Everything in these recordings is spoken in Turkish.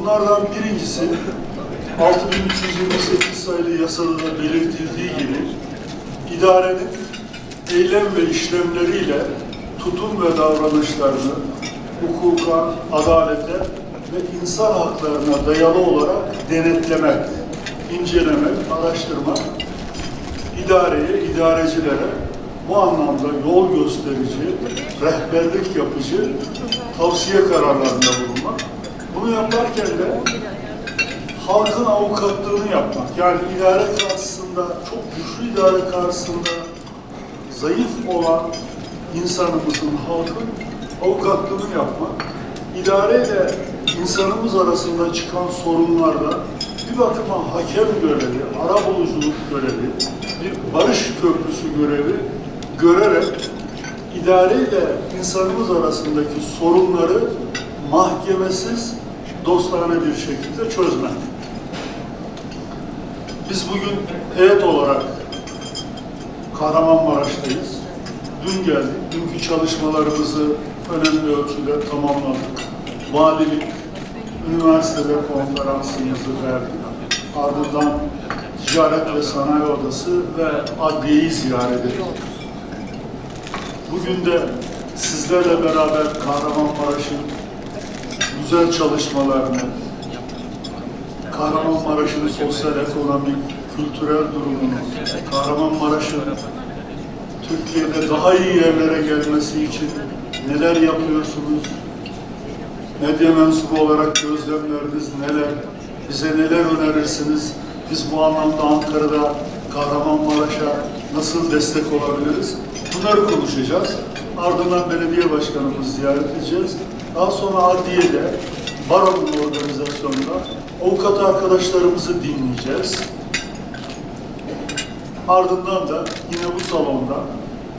Bunlardan birincisi 6328 sayılı yasada da belirtildiği gibi idarenin eylem ve işlemleriyle tutum ve davranışlarını hukuka, adalete ve insan haklarına dayalı olarak denetlemek, incelemek, araştırmak, idareye, idarecilere bu anlamda yol gösterici, rehberlik yapıcı tavsiye kararlarında bulunmak. Bunu yaparken de halkın avukatlığını yapmak. Yani idare karşısında, çok güçlü idare karşısında zayıf olan insanımızın, halkın avukatlığını yapmak. İdareyle insanımız arasında çıkan sorunlarda bir bakıma hakem görevi, arabuluculuk görevi, bir barış köprüsü görevi görerek idareyle insanımız arasındaki sorunları mahkemesiz, dostane bir şekilde çözmek. Biz bugün heyet olarak Kahramanmaraş'tayız. Dün geldik. Dünkü çalışmalarımızı önemli ölçüde tamamladık. Valilik, üniversitede konferansımızı verdik. Ardından Ticaret ve Sanayi Odası ve Adliye'yi ziyaret ettik. Bugün de sizlerle beraber Kahramanmaraş'ın güzel çalışmalarını, Kahramanmaraş'ın sosyal, ekonomik, kültürel durumunu, Kahramanmaraş'ın Türkiye'de daha iyi yerlere gelmesi için neler yapıyorsunuz? Medya mensubu olarak gözlemleriniz neler? Bize neler önerirsiniz? Biz bu anlamda Ankara'da Kahramanmaraş'a nasıl destek olabiliriz? Bunları konuşacağız. Ardından belediye başkanımızı ziyaret edeceğiz. Daha sonra adliyede, baronun organizasyonunda avukat arkadaşlarımızı dinleyeceğiz. Ardından da yine bu salonda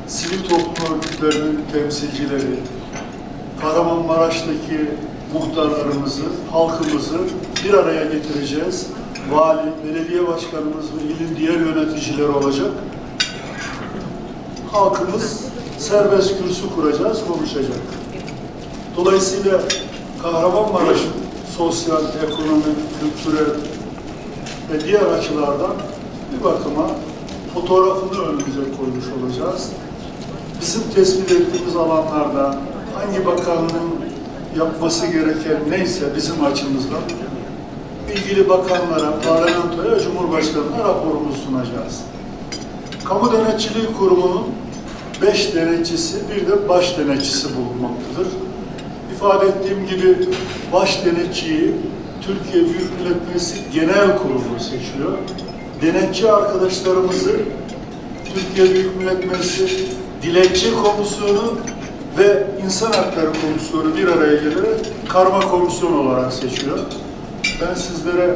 sivil toplum örgütlerinin temsilcileri, Kahramanmaraş'taki muhtarlarımızı, halkımızı bir araya getireceğiz. Vali, belediye başkanımız ve ilin diğer yöneticileri olacak. Halkımız serbest kürsü kuracağız, konuşacak. Dolayısıyla Kahramanmaraş'ın sosyal, ekonomik, kültürel ve diğer açılardan bir bakıma fotoğrafını önümüze koymuş olacağız. Bizim tespit ettiğimiz alanlarda hangi bakanlığın yapması gereken neyse bizim açımızdan ilgili bakanlara, parlamentoya, cumhurbaşkanına raporumuzu sunacağız. Kamu Denetçiliği Kurumu'nun beş denetçisi, bir de baş denetçisi bulunmaktadır. İfade ettiğim gibi baş denetçiyi Türkiye Büyük Millet Meclisi Genel Kurulu seçiyor. Denetçi arkadaşlarımızı Türkiye Büyük Millet Meclisi Dilekçe Komisyonu ve İnsan Hakları Komisyonu bir araya gelerek karma komisyon olarak seçiyor. Ben sizlere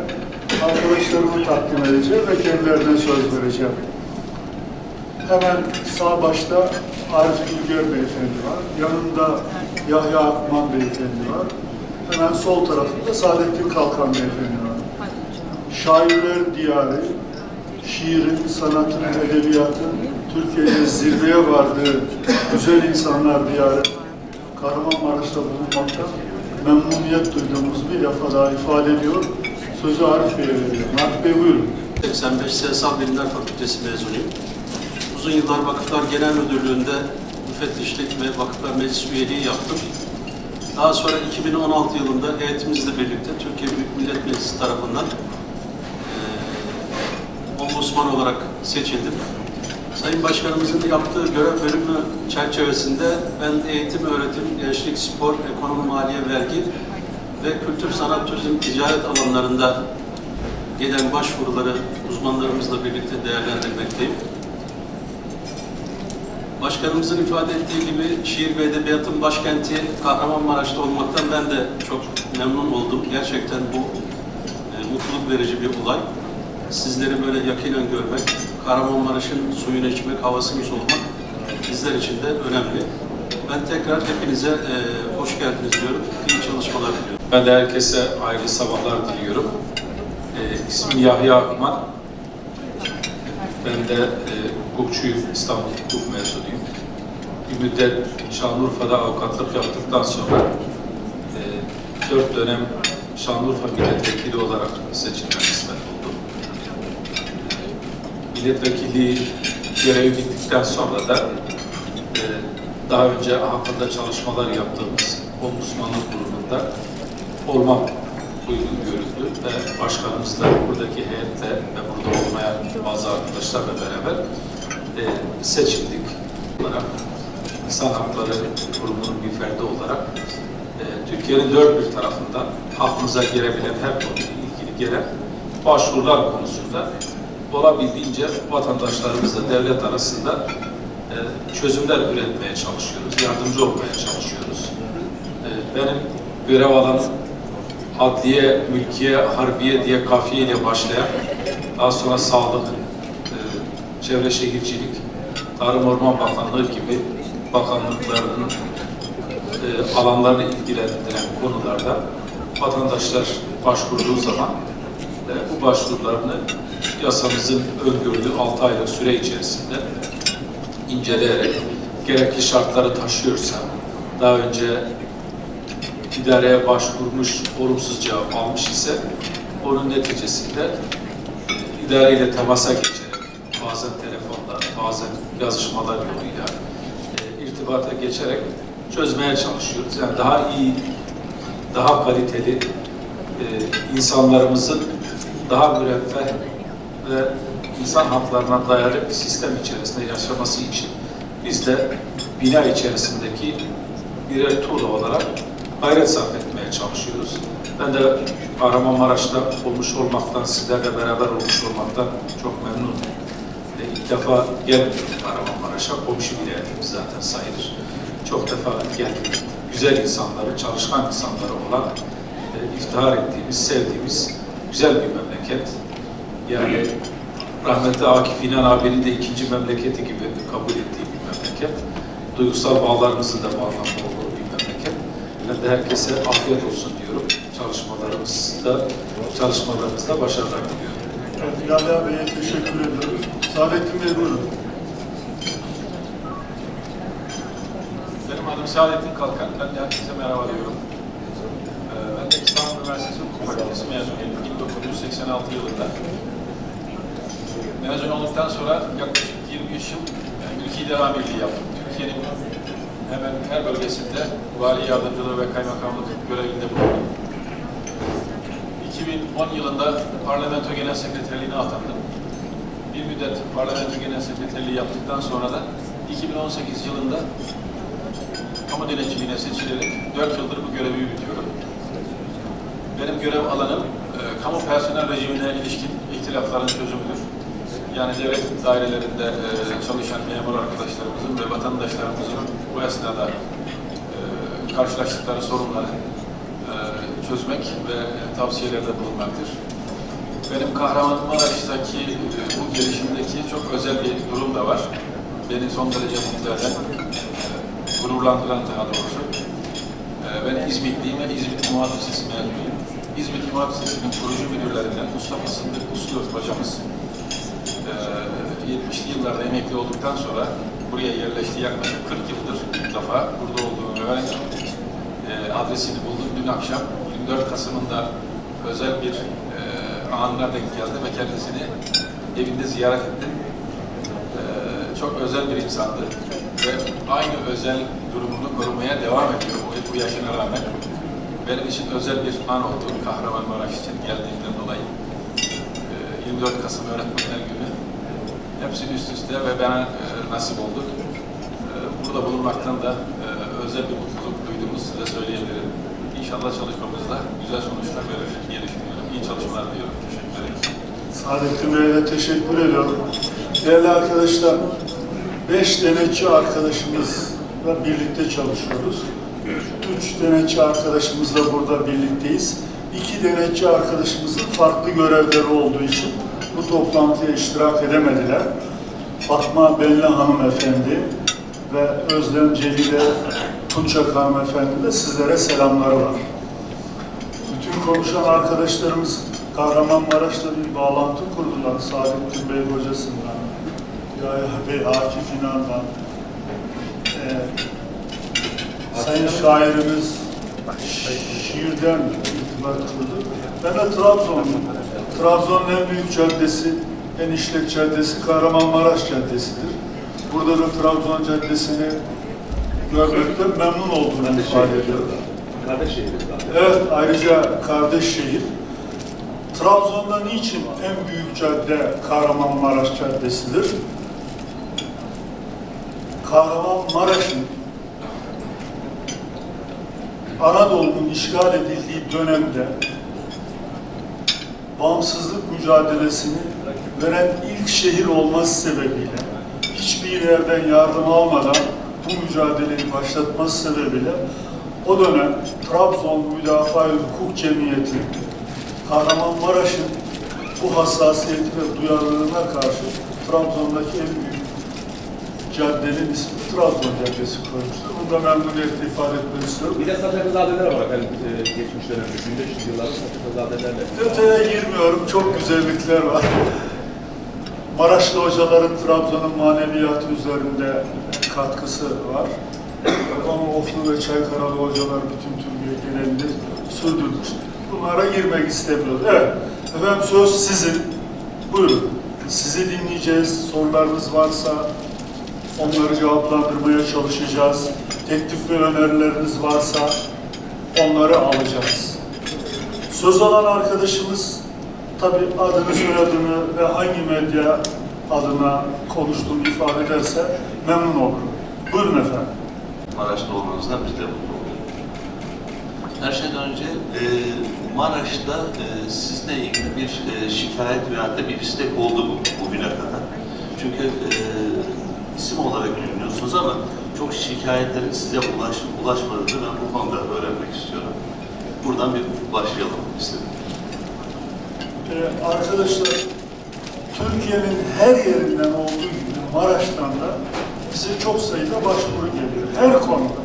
arkadaşlarımı takdim edeceğim ve kendilerine söz vereceğim. Hemen sağ başta Arif Gülger Beyefendi var. Yanında Yahya Akman Beyefendi var. Hemen sol tarafında Saadettin Kalkan Beyefendi var. Şairler diyarı, şiirin, sanatın, edebiyatın Türkiye'de zirveye vardığı güzel insanlar diyarı Kahramanmaraş'ta bulunmaktan memnuniyet duyduğumuz bir defa daha ifade ediyor. Sözü Arif Bey'e veriyorum. Arif Bey buyurun. 85 Siyasal Bilimler Fakültesi mezunuyum. Uzun yıllar Vakıflar Genel Müdürlüğü'nde müfettişlik ve Vakıflar Meclis üyeliği yaptım. Daha sonra 2016 yılında heyetimizle birlikte Türkiye Büyük Millet Meclisi tarafından eee ombudsman olarak seçildim. Sayın Başkanımızın yaptığı görev bölümü çerçevesinde ben eğitim, öğretim, gençlik, spor, ekonomi, maliye, vergi ve kültür, sanat, turizm, ticaret alanlarında gelen başvuruları uzmanlarımızla birlikte değerlendirmekteyim. Başkanımızın ifade ettiği gibi şiir ve edebiyatın başkenti Kahramanmaraş'ta olmaktan ben de çok memnun oldum. Gerçekten bu e, mutluluk verici bir olay. Sizleri böyle yakinen görmek, Kahramanmaraş'ın suyunu içmek, havasını solumak bizler için de önemli. Ben tekrar hepinize e, hoş geldiniz diyorum. İyi çalışmalar diliyorum. Ben de herkese hayırlı sabahlar diliyorum. Ee, ismim Yahya Akman. Ben de e, hukukçuyum, İstanbul Hukuk mezunuyum. Bir müddet Şanlıurfa'da avukatlık yaptıktan sonra e, dört dönem Şanlıurfa milletvekili olarak seçilmek kısmet oldu. Milletvekili görevi bittikten sonra da e, daha önce hakkında çalışmalar yaptığımız Ombudsmanlık Kurulu'nda olmam uygun görüldü ve başkanımız da buradaki heyetle ve burada olmayan bazı arkadaşlarla beraber e, seçildik olarak İnsan Hakları Kurumu'nun bir ferdi olarak e, Türkiye'nin dört bir tarafından aklınıza gelebilen her konuyla ilgili gelen başvurular konusunda olabildiğince vatandaşlarımızla devlet arasında e, çözümler üretmeye çalışıyoruz, yardımcı olmaya çalışıyoruz. E, benim görev alanım adliye, mülkiye, harbiye diye kafiyeyle başlayan, daha sonra sağlık, çevre şehircilik, Tarım Orman Bakanlığı gibi bakanlıkların e, alanlarını ilgilendiren konularda vatandaşlar başvurduğu zaman e, bu başvurularını yasamızın öngördüğü 6 aylık süre içerisinde inceleyerek gerekli şartları taşıyorsa daha önce idareye başvurmuş, olumsuz cevap almış ise onun neticesinde idareyle temasa geçerek bazen telefonla, bazen yazışmalar yoluyla e, irtibata geçerek çözmeye çalışıyoruz. Yani daha iyi, daha kaliteli e, insanlarımızın daha müreffeh ve insan haklarına dayalı bir sistem içerisinde yaşaması için biz de bina içerisindeki birer tuğla olarak gayret sarf etmeye çalışıyoruz. Ben de Kahramanmaraş'ta olmuş olmaktan, sizlerle beraber olmuş olmaktan çok memnunum. Defa gelmedim Kahramanmaraş'a, komşu vilayetimiz zaten sayılır. Çok defa geldik. Güzel insanları, çalışkan insanları olan, e, iftihar ettiğimiz, sevdiğimiz güzel bir memleket. Yani rahmetli Akif İnan abinin de ikinci memleketi gibi kabul ettiği bir memleket. Duygusal bağlarımızın da bu anlamda olduğu bir memleket. Ben de herkese afiyet olsun diyorum. Çalışmalarımızda, çalışmalarımızda başarılar diliyorum. Evet, Yahya Bey'e teşekkür ediyoruz. Saadettin Bey buyurun. Benim adım Saadettin Kalkan. Ben de herkese merhaba diyorum. Ee, Ben de İstanbul Üniversitesi Hukuk Fakültesi mezunuyum. 1986 yılında. Mezun olduktan sonra yaklaşık 23 yıl yani ülke idare yaptım. Türkiye'nin hemen her bölgesinde vali yardımcılığı ve kaymakamlık görevinde bulundum. 2010 yılında Parlamento Genel Sekreterliğine atandım. Bir müddet Parlamento Genel Sekreterliği yaptıktan sonra da 2018 yılında kamu denetçiliğine seçilerek 4 yıldır bu görevi yürütüyorum. Benim görev alanım e, kamu personel rejimine ilişkin ihtilafların çözümüdür. Yani devlet dairelerinde e, çalışan memur arkadaşlarımızın ve vatandaşlarımızın bu esnada e, karşılaştıkları sorunları e, çözmek ve tavsiyelerde bulunmaktır. Benim Kahramanmaraş'taki e, bu gelişimdeki çok özel bir durum da var. Beni son derece mutlu eden, e, gururlandıran daha doğrusu. E, Ben İzmitliyim ve İzmit İmam Lisesi mezunuyum. İzmit İmam Lisesi'nin kurucu müdürlerinden Mustafa Sındık Uslu hocamız e, 70'li yıllarda emekli olduktan sonra buraya yerleşti. Yaklaşık 40 yıldır ilk defa burada olduğunu öğrendim. E, adresini buldum dün akşam. 24 Kasım'ında özel bir e, anına denk geldi ve kendisini evinde ziyaret ettim. E, çok özel bir insandı ve aynı özel durumunu korumaya devam ediyor bu, yaşına rağmen. Benim için özel bir an oldu Kahramanmaraş için geldiğimden dolayı. E, 24 Kasım Öğretmenler Günü. Hepsi üst üste ve bana e, nasip oldu. E, burada bulunmaktan da e, özel bir mutluluk duyduğumu size söyleyebilirim. İnşallah çalışmamızda güzel sonuçlar verir diye düşünüyorum. İyi çalışmalar diliyorum. Teşekkür ederim. Saadettin Bey'e teşekkür ediyorum. Değerli arkadaşlar, beş denetçi arkadaşımızla birlikte çalışıyoruz. Üç denetçi arkadaşımızla burada birlikteyiz. İki denetçi arkadaşımızın farklı görevleri olduğu için bu toplantıya iştirak edemediler. Fatma Belli hanımefendi ve Özlem Celile Tunçak hanımefendi de sizlere selamları var. Konuşan arkadaşlarımız Kahramanmaraş'ta bir bağlantı kurdular. Saadettin Bey hocasından, Yahya Bey Akif İnan'dan, ee, Sayın şairimiz şiirden çıkartıldı. Ben de Trabzon'um. Trabzon'un en büyük caddesi, en işlek caddesi Kahramanmaraş Caddesi'dir. Burada da Trabzon Caddesi'ni görmekten memnun olduğumu ifade ediyorum. Kardeş şehrimiz. Evet, ayrıca kardeş şehir. Trabzon'da niçin en büyük cadde Kahramanmaraş Caddesi'dir? Kahramanmaraş'ın Anadolu'nun işgal edildiği dönemde bağımsızlık mücadelesini veren ilk şehir olması sebebiyle hiçbir yerden yardım almadan bu mücadeleyi başlatması sebebiyle o dönem Trabzon Müdafaa Hukuk Cemiyeti Kahramanmaraş'ın bu hassasiyeti ve duyarlılığına karşı Trabzon'daki en büyük caddenin ismi Trabzon Caddesi koymuştur. Bunda memnuniyetle ifade etmek istiyorum. Bir de Saçaklızadeler var efendim e, geçmiş dönemde. 1500 yıllarda Saçaklızadelerle. Detaya girmiyorum, çok güzellikler var. Maraşlı hocaların Trabzon'un maneviyatı üzerinde katkısı var. Oflu ve Çaykaralı hocalar bütün Türkiye genelinde sürdürmüş. Bunlara girmek istemiyoruz. Evet, efendim söz sizin. Buyurun. Sizi dinleyeceğiz. Sorularınız varsa onları cevaplandırmaya çalışacağız. Teklif ve önerileriniz varsa onları alacağız. Söz alan arkadaşımız tabii adını, soyadını ve hangi medya adına konuştuğunu ifade ederse memnun olurum. Buyurun efendim. Maraş'ta olmanızdan biz de mutlu oluyoruz. Her şeyden önce e, Maraş'ta e, sizle ilgili bir e, şikayet veyahut da bir istek oldu mu bugüne kadar? Çünkü e, isim olarak biliniyorsunuz ama çok şikayetlerin size ulaş, ulaşmadığını ben bu konuda öğrenmek istiyorum. Buradan bir başlayalım istedim. Ee, arkadaşlar, Türkiye'nin her yerinden olduğu gibi Maraş'tan da bize çok sayıda başvuru. Her konuda.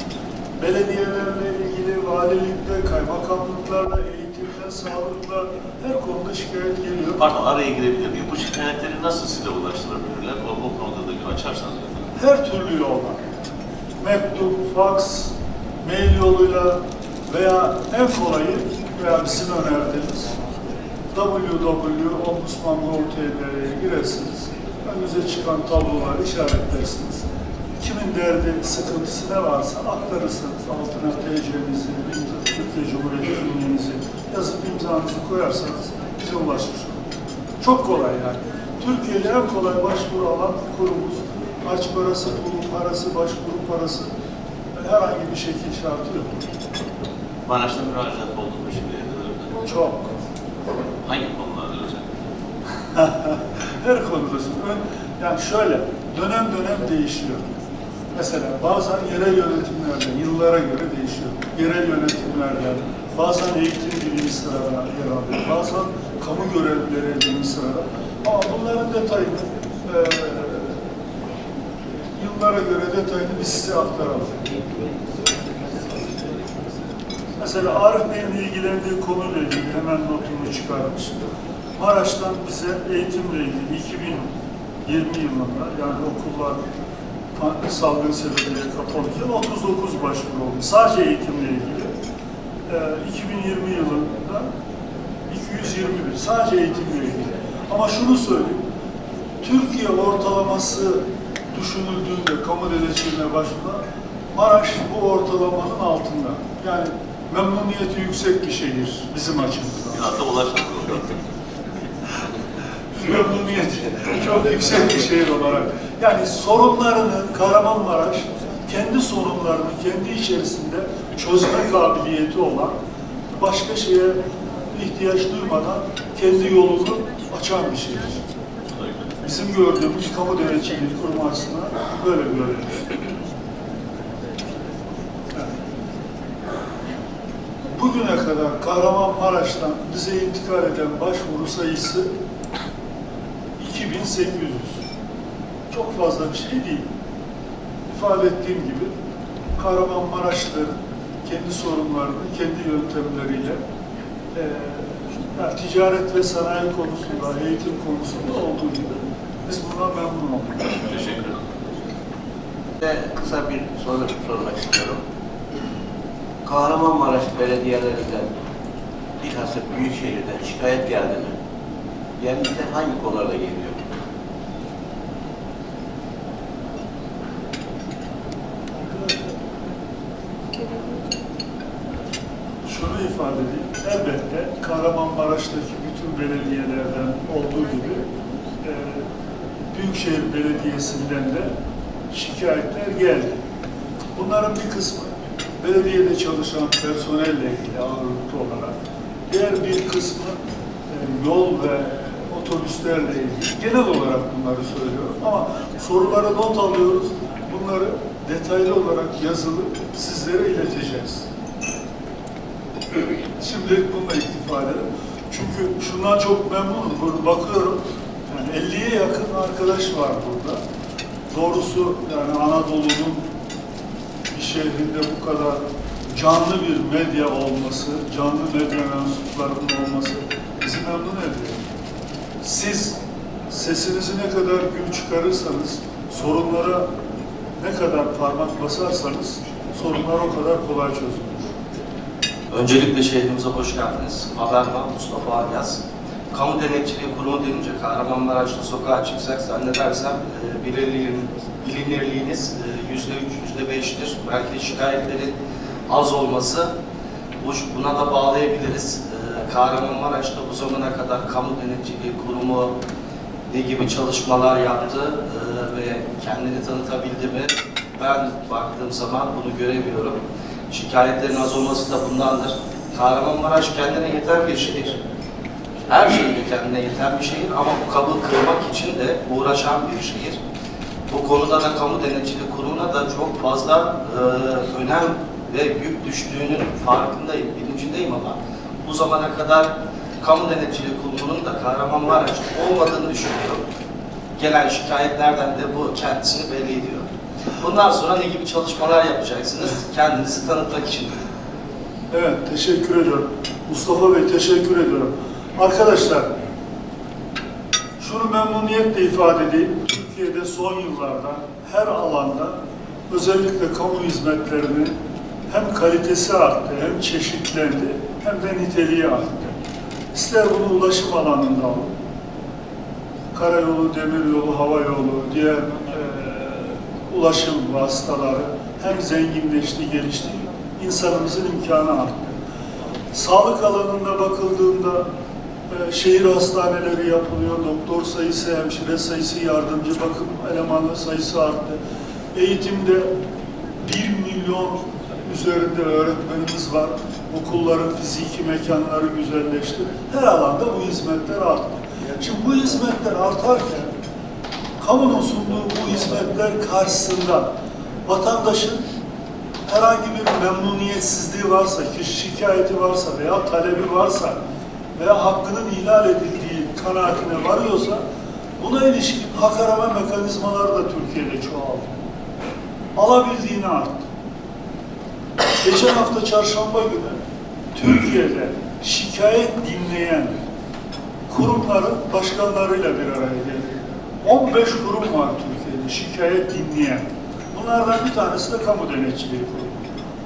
Belediyelerle ilgili, valilikte, kaymakamlıklarla, eğitimde, sağlıkla her konuda şikayet geliyor. Pardon araya girebilir miyim? Bu şikayetleri nasıl size ulaştırabilirler? O, o konuda da açarsanız. her türlü yolla, mektup, faks, mail yoluyla veya en kolayı veya bizim önerdiğimiz www.ombudsman.org.tr'ye girersiniz. Önünüze çıkan tabloları işaretlersiniz. Kimin derdi, sıkıntısı ne varsa aktarırsınız. Altına TC'nizi, Türkiye Cumhuriyeti kimliğinizi yazıp imzanızı koyarsanız bize ulaşmış olur. Çok kolay yani. Türkiye'de en kolay başvuru alan kurumuz. Harç parası, pul parası, başvuru parası herhangi bir şekil şartı yok. Maraş'ta müracaat oldu mu kadar? Çok. Hangi konularda? Her konuda. Yani şöyle, dönem dönem değişiyor. Mesela bazen yerel yönetimlerde, yıllara göre değişiyor. Yerel yönetimlerde, bazen eğitim birinci sırada yer alıyor, bazen kamu görevlileri birinci sırada. Ama bunların detayını eee yıllara göre detayını biz size aktaralım. Mesela Arif Bey'in ilgilendiği konuyla ilgili hemen notumu çıkarmış. Maraş'tan bize eğitimle ilgili 2020 yılında yani okullar salgın sebebiyle kapalıyken 39 başvuru oldu. Sadece eğitimle ilgili. Ee, 2020 yılında 221 sadece eğitimle ilgili. Ama şunu söyleyeyim. Türkiye ortalaması düşünüldüğünde kamu denetçiliğine başvurulan Maraş bu ortalamanın altında. Yani memnuniyeti yüksek bir şehir bizim açımızdan. Biraz da ulaşmak memnuniyeti çok yüksek bir şehir olarak. Yani sorunlarını Kahramanmaraş kendi sorunlarını kendi içerisinde çözme kabiliyeti olan başka şeye ihtiyaç duymadan kendi yolunu açan bir şehir. Bizim gördüğümüz kamu denetçiliği kurumu açısından böyle bir örnek. Bugüne kadar Kahramanmaraş'tan bize intikal eden başvuru sayısı 2800. Çok fazla bir şey değil. İfade ettiğim gibi Kahramanmaraşlıların kendi sorunlarını, kendi yöntemleriyle eee, yani ticaret ve sanayi konusunda, eğitim konusunda olduğu gibi biz bundan memnun olduk. Teşekkür ederim. Size kısa bir soru sormak istiyorum. Kahramanmaraş belediyelerinden bilhassa büyük şehirden şikayet geldi mi? Genellikle hangi konularda geliyor? Şunu ifade edeyim. Elbette Kahramanmaraş'taki bütün belediyelerden olduğu gibi e, Büyükşehir Belediyesi'nden de şikayetler geldi. Bunların bir kısmı belediyede çalışan personelle ilgili ağırlıklı olarak, diğer bir kısmı e, yol ve otobüslerle ilgili. Genel olarak bunları söylüyorum ama soruları not alıyoruz. Bunları detaylı olarak yazılı sizlere ileteceğiz. Şimdi bununla iktifa edelim. Çünkü şundan çok memnunum. Böyle bakıyorum, yani 50'ye yakın arkadaş var burada. Doğrusu yani Anadolu'nun bir şehrinde bu kadar canlı bir medya olması, canlı medya mensuplarının olması bizi memnun ediyor. Siz sesinizi ne kadar gür çıkarırsanız, sorunlara ne kadar parmak basarsanız sorunlar o kadar kolay çözülür. Öncelikle şehrimize hoş geldiniz. Haberman Mustafa Alyas. Kamu Denetçiliği Kurumu denince Kahramanmaraş'ta sokağa çıksak zannedersem e, bilinirliğin, bilinirliğiniz e, yüzde üç, yüzde beştir. Belki şikayetlerin az olması bu- buna da bağlayabiliriz. E, Kahramanmaraş'ta bu zamana kadar Kamu Denetçiliği Kurumu ne gibi çalışmalar yaptı e, ve kendini tanıtabildi mi? Ben baktığım zaman bunu göremiyorum. Şikayetlerin az olması da bundandır. Kahramanmaraş kendine yeten bir şehir. Her şeyde kendine yeten bir şehir ama bu kabı kırmak için de uğraşan bir şehir. Bu konuda da kamu denetçiliği kurumuna da çok fazla e, önem ve yük düştüğünün farkındayım, bilincindeyim ama bu zamana kadar kamu denetçiliği kurumunun da Kahramanmaraş'ta olmadığını düşünüyorum. Gelen şikayetlerden de bu kendisini belli ediyor. Bundan sonra ne gibi çalışmalar yapacaksınız kendinizi tanıtmak için? Evet, teşekkür ediyorum. Mustafa Bey teşekkür ediyorum. Arkadaşlar, şunu memnuniyetle ifade edeyim. Türkiye'de son yıllarda her alanda özellikle kamu hizmetlerinin hem kalitesi arttı, hem çeşitlendi, hem de niteliği arttı. İster bunu ulaşım alanında alın, karayolu, demiryolu, hava yolu, diğer ulaşım vasıtaları hem zenginleşti, gelişti, insanımızın imkanı arttı. Sağlık alanında bakıldığında e, şehir hastaneleri yapılıyor, doktor sayısı, hemşire sayısı, yardımcı bakım elemanı sayısı arttı. Eğitimde 1 milyon üzerinde öğretmenimiz var. Okulların fiziki mekanları güzelleşti. Her alanda bu hizmetler arttı. Şimdi bu hizmetler artarken kamunun sunduğu bu hizmetler karşısında vatandaşın herhangi bir memnuniyetsizliği varsa, kişi şikayeti varsa veya talebi varsa veya hakkının ihlal edildiği kanaatine varıyorsa buna ilişkin hak arama mekanizmaları da Türkiye'de çoğaldı. Alabildiğini arttı. Geçen hafta çarşamba günü Türkiye'de şikayet dinleyen kurumların başkanlarıyla bir araya geldik. 15 kurum var Türkiye'de şikayet dinleyen. Bunlardan bir tanesi de Kamu Denetçiliği Kurumu.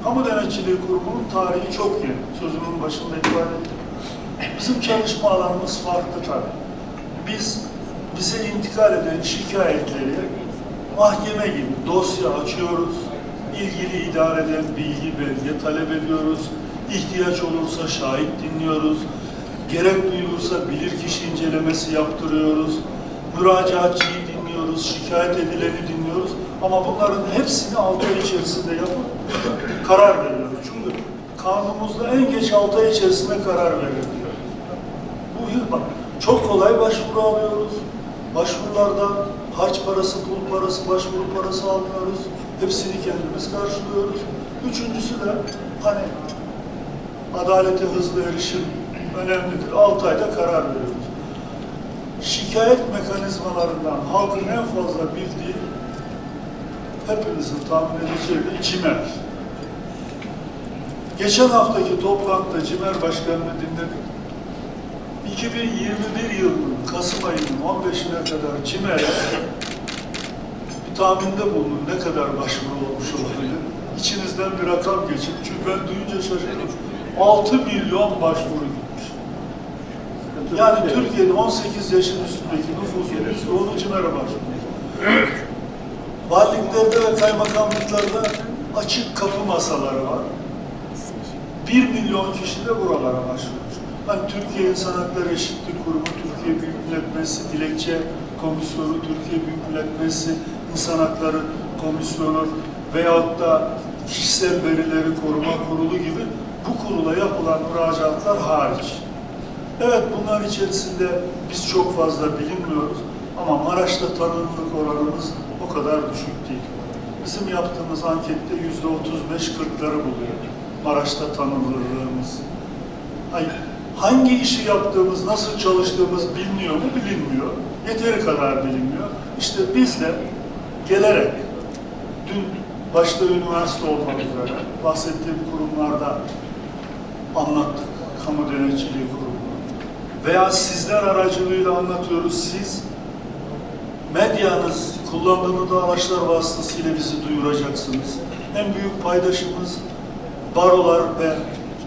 Kamu Denetçiliği Kurumu'nun tarihi çok yeni. Sözümün başında ifade ettim. Bizim çalışma alanımız farklı tabii. Biz bize intikal eden şikayetleri mahkeme gibi dosya açıyoruz. ilgili idareden bilgi belge talep ediyoruz. İhtiyaç olursa şahit dinliyoruz. Gerek duyulursa bilirkişi incelemesi yaptırıyoruz. Müracaatçıyı dinliyoruz, şikayet edileni dinliyoruz. Ama bunların hepsini altı ay içerisinde yapıp karar veriyoruz. Çünkü kanunumuzda en geç altı ay içerisinde karar veriliyor. Bu yıl bak çok kolay başvuru alıyoruz. Başvurulardan harç parası, pul parası, başvuru parası almıyoruz. Hepsini kendimiz karşılıyoruz. Üçüncüsü de hani adalete hızlı erişim önemlidir. Altı ayda karar veriyoruz. Şikayet mekanizmalarından halkın en fazla bildiği hepinizin tahmin edeceği bir CİMER. Geçen haftaki toplantıda CİMER Başkanı'nı dinledik. 2021 yılının Kasım ayının 15'ine kadar CİMER'e bir tahminde bulunun ne kadar başvuru olmuş olabilir. İçinizden bir rakam geçin. Çünkü ben duyunca şaşırdım. 6 milyon başvuru. Yani Türkiye'de 18 yaşın üstündeki nüfusun %10'u CİMER'e başvuruyor. Valiliklerde ve kaymakamlıklarda açık kapı masaları var. 1 milyon kişi de buralara başvuruyor. Hani Türkiye İnsan Hakları Eşitlik Kurumu, Türkiye Büyük Millet Meclisi Dilekçe Komisyonu, Türkiye Büyük Millet Meclisi İnsan Hakları Komisyonu veyahut da Kişisel Verileri Koruma Kurulu gibi bu kurula yapılan müracaatlar hariç. Evet bunlar içerisinde biz çok fazla bilinmiyoruz ama Maraş'ta tanınırlık oranımız o kadar düşük değil. Bizim yaptığımız ankette yüzde 35-40'ları buluyor Maraş'ta tanınırlığımız. Hayır, hangi işi yaptığımız, nasıl çalıştığımız biliniyor mu? Bilinmiyor. Yeteri kadar bilinmiyor. İşte biz de gelerek dün başta üniversite olmak üzere bahsettiğim kurumlarda anlattık. Kamu denetçiliği kurumu. Veya sizler aracılığıyla anlatıyoruz. Siz medyanız, kullandığınız araçlar vasıtasıyla bizi duyuracaksınız. En büyük paydaşımız barolar ve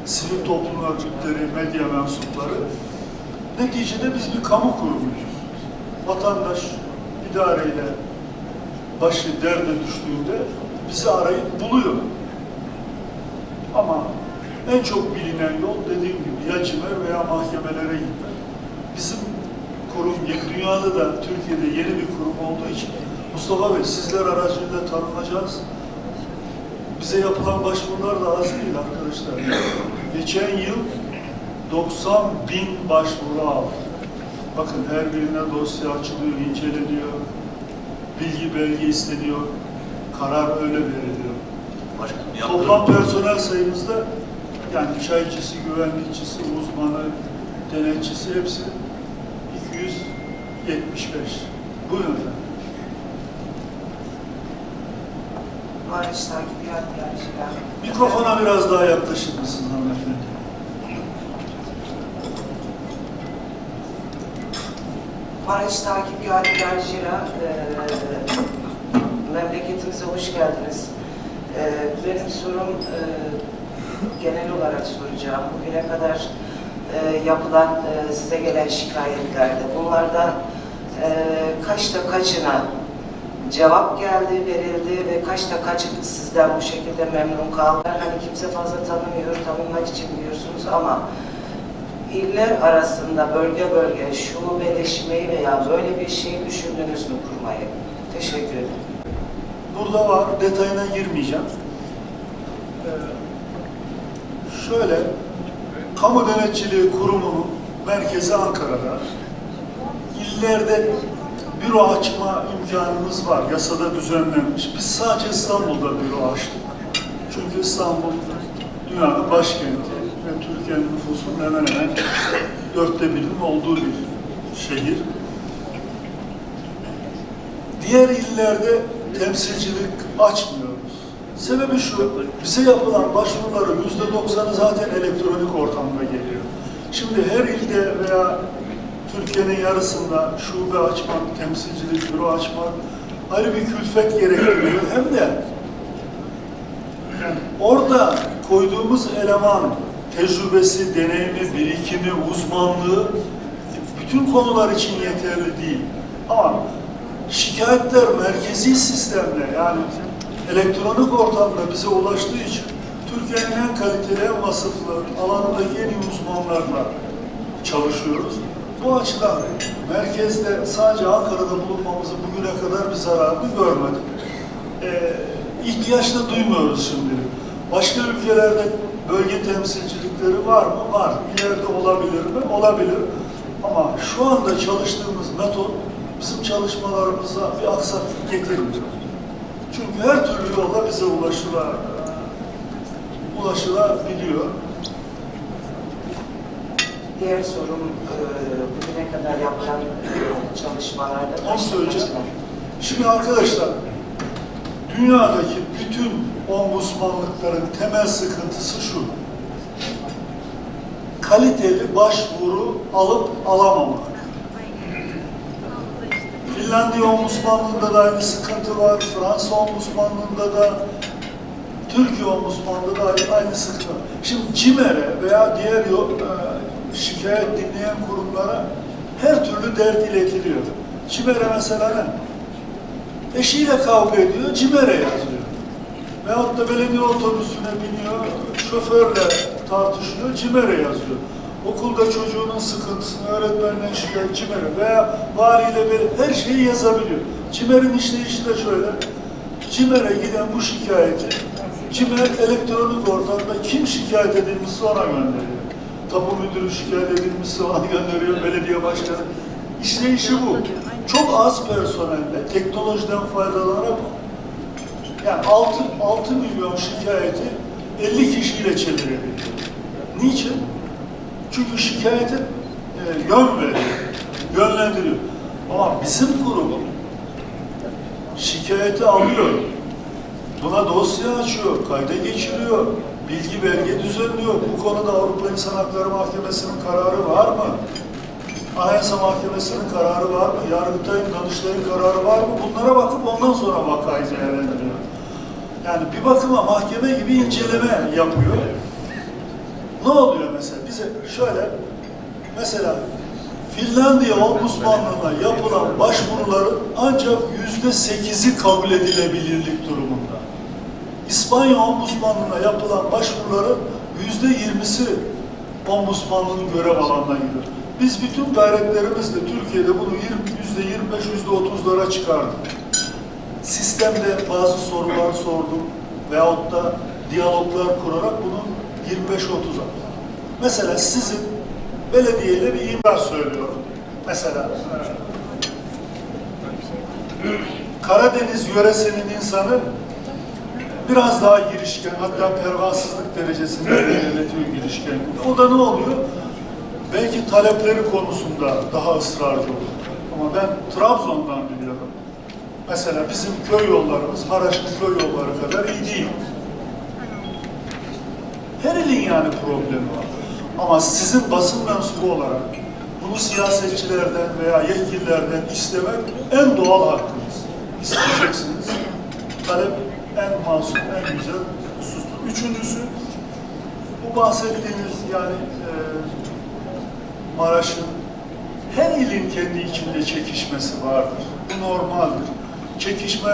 sivil toplum örgütleri, medya mensupları. Neticede biz bir kamu kurumuyuz. Vatandaş idareyle başı derde düştüğünde bizi arayıp buluyor. Ama en çok bilinen yol dediğim gibi CİMER veya mahkemelere gitmek. Bizim kurum, dünyada da Türkiye'de yeni bir kurum olduğu için Mustafa Bey sizler aracılığıyla tanınacağız. Bize yapılan başvurular da az değil arkadaşlar. Geçen yıl 90 bin başvuru aldık. Bakın her birine dosya açılıyor, inceleniyor, bilgi belge isteniyor, karar öyle veriliyor. Başkanım Toplam personel sayımızda yani çaycısı, güvenlikçisi, uzmanı, denetçisi hepsi 275. Buyurun efendim. Barış takip yardımcılar. Mikrofona biraz daha yaklaşır mısın hanımefendi? Barış takip yardımcılara memleketimize hoş geldiniz. E, benim sorum e, genel olarak soracağım. Bugüne kadar e, yapılan e, size gelen şikayetlerde bunlardan e, kaçta kaçına cevap geldi, verildi ve kaçta kaçı sizden bu şekilde memnun kaldı. Hani kimse fazla tanımıyor, tanınmak için diyorsunuz ama iller arasında bölge bölge şubeleşmeyi veya böyle bir şey düşündünüz mü kurmayı? Teşekkür ederim. Burada var, detayına girmeyeceğim. Ee, şöyle, Kamu Denetçiliği Kurumu'nun merkezi Ankara'da. İllerde büro açma imkanımız var, yasada düzenlenmiş. Biz sadece İstanbul'da büro açtık. Çünkü İstanbul dünyanın başkenti ve Türkiye'nin nüfusunun hemen hemen dörtte birinin olduğu bir şehir. Diğer illerde temsilcilik açmıyoruz. Sebebi şu, bize yapılan başvuruların yüzde doksanı zaten elektronik ortamda geliyor. Şimdi her ilde veya Türkiye'nin yarısında şube açmak, temsilcilik, büro açmak ayrı bir külfet gerektiriyor. Hem de orada koyduğumuz eleman tecrübesi, deneyimi, birikimi, uzmanlığı bütün konular için yeterli değil. Ama şikayetler merkezi sistemle yani elektronik ortamda bize ulaştığı için Türkiye'nin en kaliteli, en vasıflı alanındaki en uzmanlarla çalışıyoruz. Bu açıdan merkezde sadece Ankara'da bulunmamızın bugüne kadar bir zararını görmedik. Ee, ihtiyaç da duymuyoruz şimdi. Başka ülkelerde bölge temsilcilikleri var mı? Var. İleride olabilir mi? Olabilir. Ama şu anda çalıştığımız metot bizim çalışmalarımıza bir aksaklık getirmiyor. Çünkü her türlü yolla bize ulaşıla, ulaşılabiliyor. Diğer sorum e, bugüne kadar yapılan e, çalışmalarda Onu söyleyeceğim. Şimdi arkadaşlar, dünyadaki bütün ombudsmanlıkların temel sıkıntısı şu. Kaliteli başvuru alıp alamamak. Finlandiya ombudsmanlığında da aynı sıkıntı var. Fransa ombudsmanlığında da Türkiye ombudsmanlığında da aynı sıkıntı var. Şimdi CİMER'e veya diğer yo- e, şikayet dinleyen kurumlara her türlü dert iletiliyor. CİMER'e mesela ne? Eşiyle kavga ediyor, CİMER'e yazıyor. Veyahut da belediye otobüsüne biniyor, şoförle tartışıyor, CİMER'e yazıyor. Okulda çocuğunun sıkıntısını öğretmenden şikayet CİMER'e veya valiyle böyle her şeyi yazabiliyor. CİMER'in işleyişi de şöyle. CİMER'e giden bu şikayeti CİMER elektronik ortamda kim şikayet edilmişse ona gönderiyor. Tapu müdürü şikayet edilmişse ona gönderiyor, belediye başkanı. İşleyişi bu. Çok az personelle teknolojiden faydalanarak yani 6, 6 milyon şikayeti 50 kişiyle çevirebiliyor. Niçin? Çünkü şikayete e, yön veriyor, yönlendiriyor. Ama bizim kurum şikayeti alıyor, buna dosya açıyor, kayda geçiriyor, bilgi belge düzenliyor. Bu konuda Avrupa İnsan Hakları Mahkemesi'nin kararı var mı? Anayasa Mahkemesi'nin kararı var mı? Yargıtay'ın, Danıştay'ın kararı var mı? Bunlara bakıp ondan sonra vakayı değerlendiriyor. Yani bir bakıma mahkeme gibi inceleme yapıyor. Ne oluyor mesela? Bize şöyle, mesela Finlandiya Ombudsmanlığı'na yapılan başvuruların ancak yüzde sekizi kabul edilebilirlik durumunda. İspanya Ombudsmanlığı'na yapılan başvuruların yüzde yirmisi Ombudsmanlığı'nın görev alanına giriyor. Biz bütün gayretlerimizle Türkiye'de bunu yüzde yirmi beş, yüzde otuzlara çıkardık. Sistemde bazı sorular sordum veyahut da diyaloglar kurarak bunu 25-30'a. Mesela sizin belediyeyle bir imar söylüyorum. Mesela Karadeniz yöresinin insanı biraz daha girişken, hatta pervasızlık derecesinde ilerletiyor girişken. O da ne oluyor? Belki talepleri konusunda daha ısrarcı olur. Ama ben Trabzon'dan biliyorum. Mesela bizim köy yollarımız Haraçlı köy yolları kadar iyi değil. Her ilin yani problemi var. Ama sizin basın mensubu olarak bunu siyasetçilerden veya yetkililerden istemek en doğal hakkınız. İsteyeceksiniz. Talep en masum, en güzel husustur. Üçüncüsü, bu bahsettiğiniz yani e, Maraş'ın her ilin kendi içinde çekişmesi vardır. Bu normaldir. Çekişme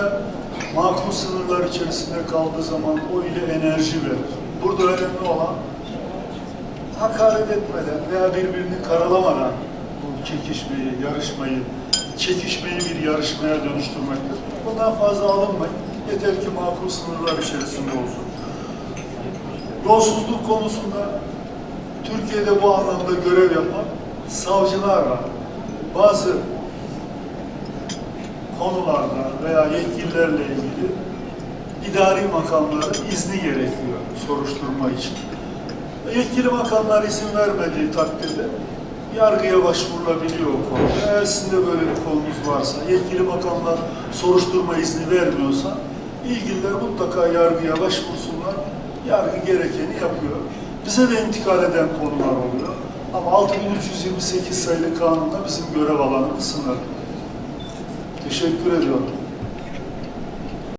makul sınırlar içerisinde kaldığı zaman o ile enerji verir. Burada önemli olan hakaret etmeden veya birbirini karalamadan bu çekişmeyi, yarışmayı, çekişmeyi bir yarışmaya dönüştürmektir. Bundan fazla alınmayın. Yeter ki makul sınırlar içerisinde olsun. Yolsuzluk konusunda Türkiye'de bu anlamda görev yapan savcılar var. Bazı konularda veya yetkililerle ilgili idari makamların izni gerekiyor soruşturma için. Yetkili makamlar izin vermediği takdirde yargıya başvurulabiliyor o konuda. Eğer sizin böyle bir konunuz varsa, yetkili makamlar soruşturma izni vermiyorsa, ilgililer mutlaka yargıya başvursunlar. Yargı gerekeni yapıyor. Bize de intikal eden konular oluyor. Ama 6328 sayılı kanunda bizim görev alanımız sınırlı. Teşekkür ediyorum.